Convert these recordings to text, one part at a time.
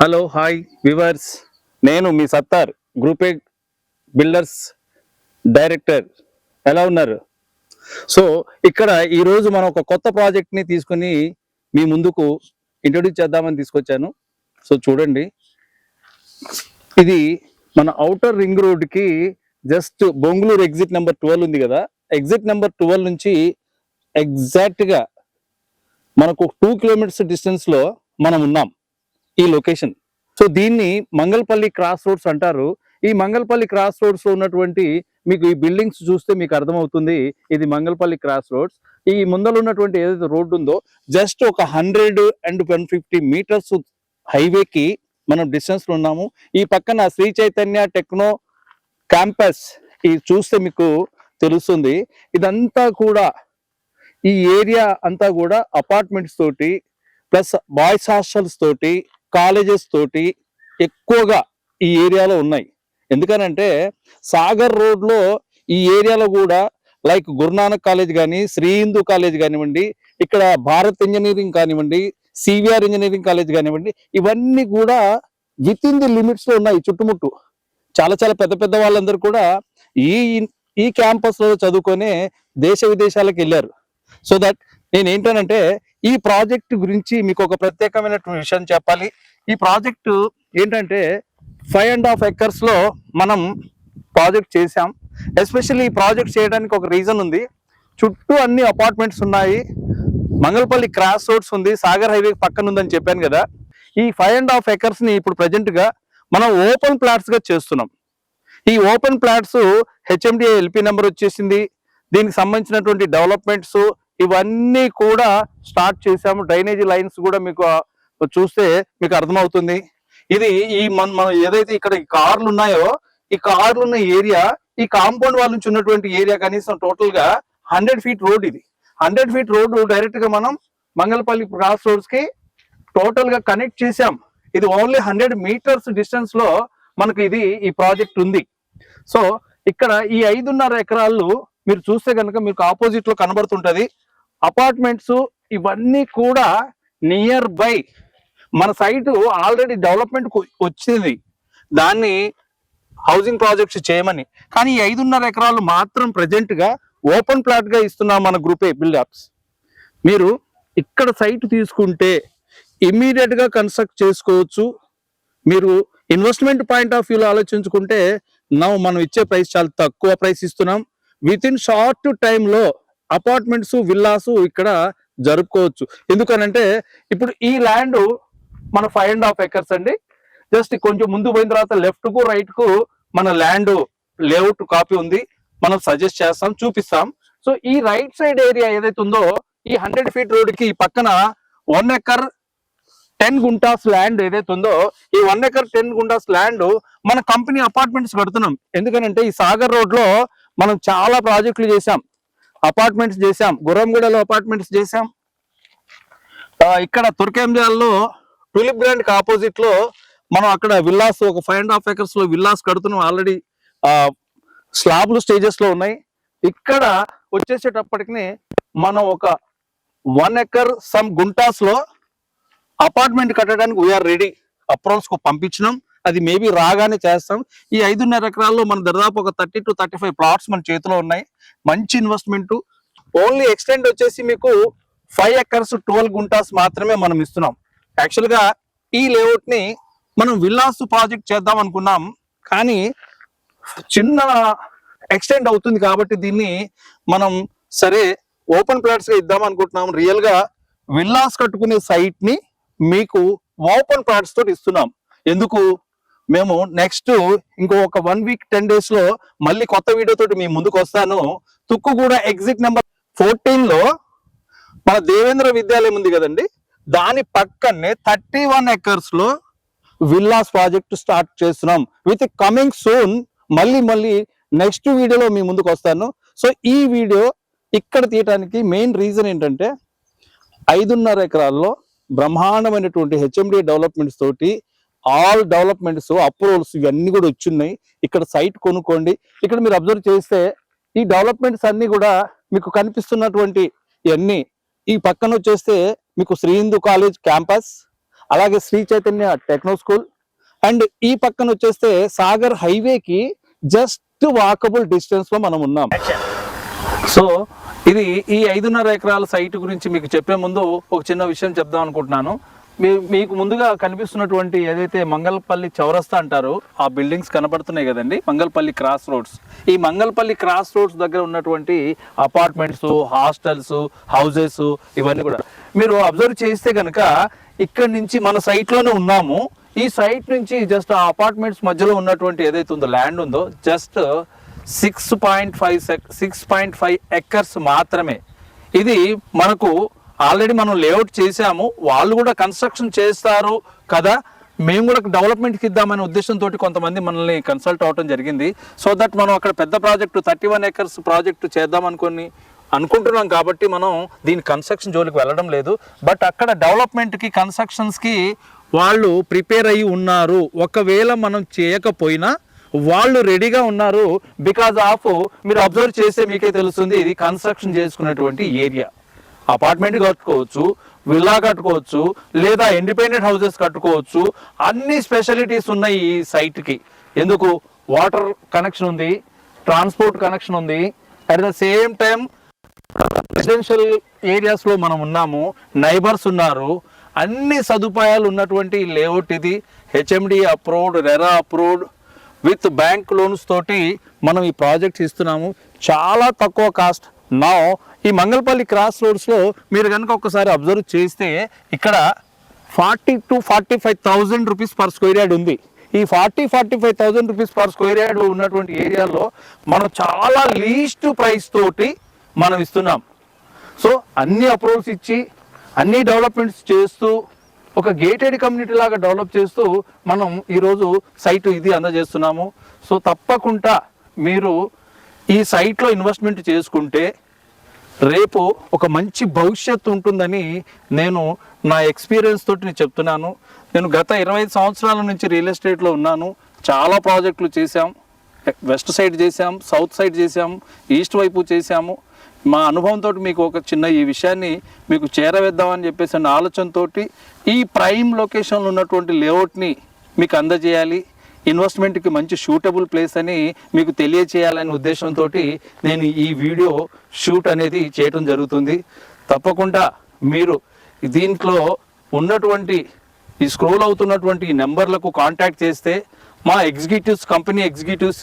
Hello hi viewers నేను మీ Sattar group A builders director ఎలా ఉన్నారు? సో ఇక్కడ ఈరోజు మనం ఒక కొత్త ప్రాజెక్ట్ని తీసుకొని మీ ముందుకు ఇంట్రొడ్యూస్ చేద్దామని తీసుకొచ్చాను. సో చూడండి. ఇది మన అవుటర్ రింగ్ రోడ్కి just Bengaluru exit number twelve ఉంది కదా. ఎగ్జిట్ నెంబర్ ట్వెల్వ్ నుంచి ఎగ్జాక్ట్గా మనకు టూ కిలోమీటర్స్ డిస్టెన్స్లో మనం ఉన్నాం. ఈ లొకేషన్ సో దీన్ని మంగళపల్లి క్రాస్ రోడ్స్ అంటారు. ఈ మంగళపల్లి క్రాస్ రోడ్స్లో ఉన్నటువంటి మీకు ఈ బిల్డింగ్స్ చూస్తే మీకు అర్థమవుతుంది. ఇది మంగళపల్లి క్రాస్ రోడ్స్ ఈ ముందర ఉన్నటువంటి ఏదైతే రోడ్డు ఉందో జస్ట్ ఒక hundred and one fifty meters హైవేకి మనం డిస్టెన్స్లో ఉన్నాము. ఈ పక్కన శ్రీ చైతన్య టెక్నో క్యాంపస్ ఇది చూస్తే మీకు తెలుస్తుంది. ఇదంతా కూడా ఈ ఏరియా అంతా కూడా అపార్ట్మెంట్స్ తోటి ప్లస్ బాయ్స్ హాస్టల్స్ తోటి కాలేజెస్ తోటి ఎక్కువగా ఈ ఏరియాలో ఉన్నాయి. ఎందుకనంటే సాగర్ రోడ్లో ఈ ఏరియాలో కూడా లైక్ గురునానక్ కాలేజ్ కానీ శ్రీ హిందూ కాలేజ్ కానివ్వండి ఇక్కడ భారత్ ఇంజనీరింగ్ కానివ్వండి సివిఆర్ ఇంజనీరింగ్ కాలేజ్ కానివ్వండి ఇవన్నీ కూడా విత్ ఇన్ ది లిమిట్స్లో ఉన్నాయి చుట్టుముట్టు. చాలా చాలా పెద్ద పెద్ద వాళ్ళందరూ కూడా ఈ ఈ క్యాంపస్లో చదువుకొని దేశ విదేశాలకు వెళ్ళారు. సో దట్ నేను ఏంటనంటే ఈ ప్రాజెక్ట్ గురించి మీకు ఒక ప్రత్యేకమైనటువంటి విషయం చెప్పాలి. ఈ ప్రాజెక్టు ఏంటంటే ఫైవ్ అండ్ హాఫ్ ఎకర్స్లో మనం ప్రాజెక్ట్ చేసాం ఎస్పెషల్లీ ఈ ప్రాజెక్ట్ చేయడానికి ఒక రీజన్ ఉంది. చుట్టూ అన్ని అపార్ట్మెంట్స్ ఉన్నాయి. మంగళపల్లి క్రాస్ రోడ్స్ ఉంది. సాగర్ హైవే పక్కన ఉందని చెప్పాను కదా. ఈ ఫైవ్ అండ్ హాఫ్ ఎకర్స్ని ఇప్పుడు ప్రజెంట్గా మనం ఓపెన్ ప్లాట్స్గా చేస్తున్నాం. ఈ open plots HMDA LP number వచ్చేసింది. దీనికి సంబంధించినటువంటి డెవలప్మెంట్స్ ఇవన్నీ కూడా స్టార్ట్ చేసాము డ్రైనేజీ లైన్స్ కూడా మీకు చూస్తే మీకు అర్థమవుతుంది. ఇది ఈ మన మనం ఏదైతే ఇక్కడ ఈ కార్లు ఉన్నాయో ఈ కార్లు ఉన్న ఏరియా ఈ కాంపౌండ్ వాళ్ళ నుంచి ఉన్నటువంటి ఏరియా కనీసం టోటల్గా హండ్రెడ్ ఫీట్ రోడ్ ఇది. హండ్రెడ్ ఫీట్ రోడ్ డైరెక్ట్గా మనం మంగళపల్లి క్రాస్ రోడ్స్కి టోటల్గా కనెక్ట్ చేసాం ఇది ఓన్లీ హండ్రెడ్ మీటర్స్ డిస్టెన్స్లో మనకు ఇది ఈ ప్రాజెక్ట్ ఉంది. సో ఇక్కడ ఈ ఐదున్నర ఎకరాలు మీరు చూస్తే కనుక మీకు ఆపోజిట్లో కనబడుతుంటది. అపార్ట్మెంట్స్ ఇవన్నీ కూడా నియర్ బై. మన సైటు ఆల్రెడీ డెవలప్మెంట్ వచ్చింది. దాన్ని హౌసింగ్ ప్రాజెక్ట్స్ చేయమని. కానీ ఈ ఐదున్నర ఎకరాలు మాత్రం ప్రజెంట్గా ఓపెన్ ప్లాట్గా ఇస్తున్నాం మన గ్రూపే ఏ బిల్డర్స్ మీరు ఇక్కడ సైట్ తీసుకుంటే ఇమ్మీడియట్గా కన్స్ట్రక్ట్ చేసుకోవచ్చు. మీరు ఇన్వెస్ట్మెంట్ పాయింట్ ఆఫ్ వ్యూలో ఆలోచించుకుంటే నవ్వు మనం ఇచ్చే ప్రైస్ చాలా తక్కువ ప్రైస్ ఇస్తున్నాం. విత్ ఇన్ షార్ట్ టైంలో అపార్ట్మెంట్స్ విల్లాస్ ఇక్కడ జరుపుకోవచ్చు. ఎందుకనంటే ఇప్పుడు ఈ ల్యాండ్ మన ఫైవ్ అండ్ హాఫ్ ఎకర్స్ అండి. జస్ట్ కొంచెం ముందు పోయిన తర్వాత లెఫ్ట్కు రైట్కు మన ల్యాండ్ లేఅవుట్ కాపీ ఉంది. మనం సజెస్ట్ చేస్తాం చూపిస్తాం. సో ఈ రైట్ సైడ్ ఏరియా ఏదైతే ఉందో ఈ హండ్రెడ్ ఫీట్ రోడ్కి పక్కన one acre ten guntas land ఏదైతే ఉందో ఈ one acre ten guntas land మన కంపెనీ అపార్ట్మెంట్స్ కడుతున్నాం. ఎందుకనంటే ఈ సాగర్ రోడ్లో మనం చాలా ప్రాజెక్టులు చేశాం. అపార్ట్మెంట్స్ చేసాం గుర్రంగూడలో అపార్ట్మెంట్స్ చేసాం ఇక్కడ తుర్కేంజాల్లో టూలిప్ గ్రాండ్కి ఆపోజిట్లో మనం అక్కడ విల్లాస్ ఒక ఫైవ్ అండ్ హాఫ్ ఎకర్స్లో విల్లాస్ కడుతున్నాం ఆల్రెడీ. స్లాబ్లు స్టేజెస్లో ఉన్నాయి. ఇక్కడ వచ్చేసేటప్పటికి మనం ఒక వన్ ఎకర్ సమ్ గుంటాస్లో అపార్ట్మెంట్ కట్టడానికి వీఆర్ రెడీ అప్రూవల్స్కు పంపించినాం. అది మేబీ రాగానే చేస్తాం. ఈ ఐదున్నర ఎకరాల్లో మన దాదాపు ఒక thirty two thirty five plots మన చేతిలో ఉన్నాయి. మంచి ఇన్వెస్ట్మెంట్ ఓన్లీ ఎక్స్టెండ్ వచ్చేసి మీకు ఫైవ్ ఎకర్స్ ట్వెల్వ్ గుంటాస్ మాత్రమే మనం ఇస్తున్నాం. యాక్చువల్గా ఈ లేఅవుట్ని మనం విల్లాస్ ప్రాజెక్ట్ చేద్దాం అనుకున్నాం. కానీ చిన్న ఎక్స్టెండ్ అవుతుంది కాబట్టి దీన్ని మనం సరే ఓపెన్ ప్లాట్స్గా ఇద్దాం అనుకుంటున్నాం. రియల్గా విల్లాస్ కట్టుకునే సైట్ని మీకు ఓపెన్ ప్లాట్స్ తోటి ఇస్తున్నాం. ఎందుకు? మేము నెక్స్ట్ ఇంకో ఒక వన్ వీక్ టెన్ డేస్లో మళ్ళీ కొత్త వీడియో తోటి మీ ముందుకు వస్తాను. తుక్కుగూడ ఎగ్జిట్ నెంబర్ ఫోర్టీన్లో మన దేవేంద్ర విద్యాలయం ఉంది కదండి. దాని పక్కనే థర్టీ వన్ ఎకర్స్లో విల్లాస్ ప్రాజెక్ట్ స్టార్ట్ చేస్తున్నాం. విత్ కమింగ్ సూన్ మళ్ళీ మళ్ళీ నెక్స్ట్ వీడియోలో మీ ముందుకు వస్తాను. సో ఈ వీడియో ఇక్కడ తీయటానికి మెయిన్ రీజన్ ఏంటంటే ఐదున్నర ఎకరాల్లో బ్రహ్మాండమైనటువంటి హెచ్ఎండి డెవలప్మెంట్స్ తోటి ఆల్ డెవలప్మెంట్స్ అప్రూవల్స్ ఇవన్నీ కూడా వచ్చున్నాయి. ఇక్కడ సైట్ కొనుక్కోండి. ఇక్కడ మీరు అబ్జర్వ్ చేస్తే ఈ డెవలప్మెంట్స్ అన్ని కూడా మీకు కనిపిస్తున్నటువంటి ఇవన్నీ. ఈ పక్కన వచ్చేస్తే మీకు శ్రీ హిందూ కాలేజ్ క్యాంపస్ అలాగే Sri Chaitanya techno school and ఈ పక్కన వచ్చేస్తే సాగర్ హైవేకి జస్ట్ వాకబుల్ డిస్టెన్స్లో మనం ఉన్నాం. సో ఇది ఈ ఐదున్నర ఎకరాల సైట్ గురించి మీకు చెప్పే ముందు ఒక చిన్న విషయం చెప్దాం అనుకుంటున్నాను. మీకు ముందుగా కనిపిస్తున్నటువంటి ఏదైతే మంగళపల్లి చౌరస్తా అంటారో ఆ బిల్డింగ్స్ కనబడుతున్నాయి కదండి. Mangalpally cross roads. ఈ మంగళపల్లి క్రాస్ రోడ్స్ దగ్గర ఉన్నటువంటి అపార్ట్మెంట్స్ హాస్టల్స్ హౌజెస్ ఇవన్నీ కూడా. మీరు అబ్జర్వ్ చేస్తే కనుక ఇక్కడ నుంచి మన సైట్లోనే లోనే ఉన్నాము. ఈ సైట్ నుంచి జస్ట్ ఆ అపార్ట్మెంట్స్ మధ్యలో ఉన్నటువంటి ఏదైతే ఉందో ల్యాండ్ ఉందో just six point five six point five acres మాత్రమే. ఇది మనకు ఆల్రెడీ మనం లేఅవుట్ చేసాము వాళ్ళు కూడా కన్స్ట్రక్షన్ చేస్తారు కదా. మేము కూడా డెవలప్మెంట్కి ఇద్దామనే ఉద్దేశంతో కొంతమంది మనల్ని కన్సల్ట్ అవడం జరిగింది. సో దట్ మనం అక్కడ పెద్ద project thirty one acres project చేద్దాం అనుకుంటున్నాం కాబట్టి మనం దీని కన్స్ట్రక్షన్ జోలికి వెళ్ళడం లేదు. బట్ అక్కడ డెవలప్మెంట్కి కన్స్ట్రక్షన్స్కి వాళ్ళు ప్రిపేర్ అయ్యి ఉన్నారు. ఒకవేళ మనం చేయకపోయినా వాళ్ళు రెడీగా ఉన్నారు. బికాజ్ ఆఫ్ మీరు అబ్జర్వ్ చేస్తే మీకే తెలుస్తుంది ఇది కన్స్ట్రక్షన్ చేసుకున్నటువంటి ఏరియా. అపార్ట్మెంట్ కట్టుకోవచ్చు విల్లా కట్టుకోవచ్చు లేదా ఇండిపెండెంట్ హౌసెస్ కట్టుకోవచ్చు అన్ని స్పెషాలిటీస్ ఉన్నాయి ఈ సైట్కి ఎందుకు? వాటర్ కనెక్షన్ ఉంది ట్రాన్స్పోర్ట్ కనెక్షన్ ఉంది at the same time residential ఏరియాస్లో మనం ఉన్నాము నైబర్స్ ఉన్నారు అన్ని సదుపాయాలు ఉన్నటువంటి లేఅవుట్ ఇది HMD approved RERA approved with bank loans తోటి మనం ఈ ప్రాజెక్ట్స్ ఇస్తున్నాము. చాలా తక్కువ కాస్ట్ నా ఈ మంగళపల్లి క్రాస్ రోడ్స్లో మీరు కనుక ఒకసారి అబ్జర్వ్ చేస్తే ఇక్కడ forty two forty five thousand rupees per square yard ఉంది. ఈ forty forty five thousand rupees per square yard ఉన్నటువంటి ఏరియాలో మనం చాలా లీస్ట్ ప్రైస్ తోటి మనం ఇస్తున్నాం. సో అన్ని అప్రూవల్స్ ఇచ్చి అన్ని డెవలప్మెంట్స్ చేస్తూ ఒక గేటెడ్ కమ్యూనిటీ లాగా డెవలప్ చేస్తూ మనం ఈరోజు సైట్ ఇది అందజేస్తున్నాము. సో తప్పకుండా మీరు ఈ సైట్లో ఇన్వెస్ట్మెంట్ చేసుకుంటే రేపు ఒక మంచి భవిష్యత్తు ఉంటుందని నేను నా ఎక్స్పీరియన్స్ తోటి నేను చెప్తున్నాను. నేను గత ఇరవై ఐదు సంవత్సరాల నుంచి రియల్ ఎస్టేట్లో ఉన్నాను. చాలా ప్రాజెక్టులు చేశాం. వెస్ట్ సైడ్ చేశాం సౌత్ సైడ్ చేశాం ఈస్ట్ వైపు చేశాము. మా అనుభవంతో మీకు ఒక చిన్న ఈ విషయాన్ని మీకు చేరవేద్దామని చెప్పేసి ఆలోచనతోటి ఆలోచనతో ఈ ప్రైమ్ లొకేషన్లో ఉన్నటువంటి లేఅవుట్ని మీకు అందజేయాలి. ఇన్వెస్ట్మెంట్కి మంచి షూటబుల్ ప్లేస్ అని మీకు తెలియచేయాలనే ఉద్దేశంతో నేను ఈ వీడియో షూట్ అనేది చేయటం జరుగుతుంది. తప్పకుండా మీరు దీంట్లో ఉన్నటువంటి ఈ స్క్రోల్ అవుతున్నటువంటి నెంబర్లకు కాంటాక్ట్ చేస్తే మా ఎగ్జిక్యూటివ్స్ కంపెనీ ఎగ్జిక్యూటివ్స్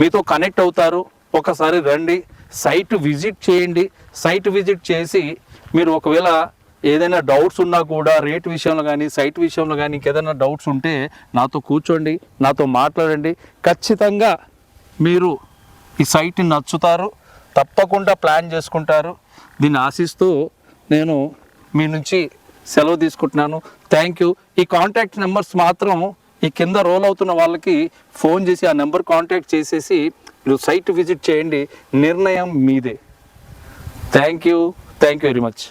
మీతో కనెక్ట్ అవుతారు. ఒకసారి రండి సైట్ విజిట్ చేయండి. సైట్ విజిట్ చేసి మీరు ఒకవేళ ఏదైనా డౌట్స్ ఉన్నా కూడా రేట్ విషయంలో కానీ సైట్ విషయంలో కానీ ఇంకేదైనా డౌట్స్ ఉంటే నాతో కూర్చోండి నాతో మాట్లాడండి. ఖచ్చితంగా మీరు ఈ సైట్ని నచ్చుతారు తప్పకుండా ప్లాన్ చేసుకుంటారు. దీన్ని ఆశిస్తూ నేను మీ నుంచి సెలవు తీసుకుంటున్నాను. థ్యాంక్ యూ ఈ కాంటాక్ట్ నెంబర్స్ మాత్రం ఈ కింద రోల్ అవుతున్న వాళ్ళకి ఫోన్ చేసి ఆ నెంబర్ కాంటాక్ట్ చేసేసి మీరు సైట్ విజిట్ చేయండి. నిర్ణయం మీదే. Thank you thank you very much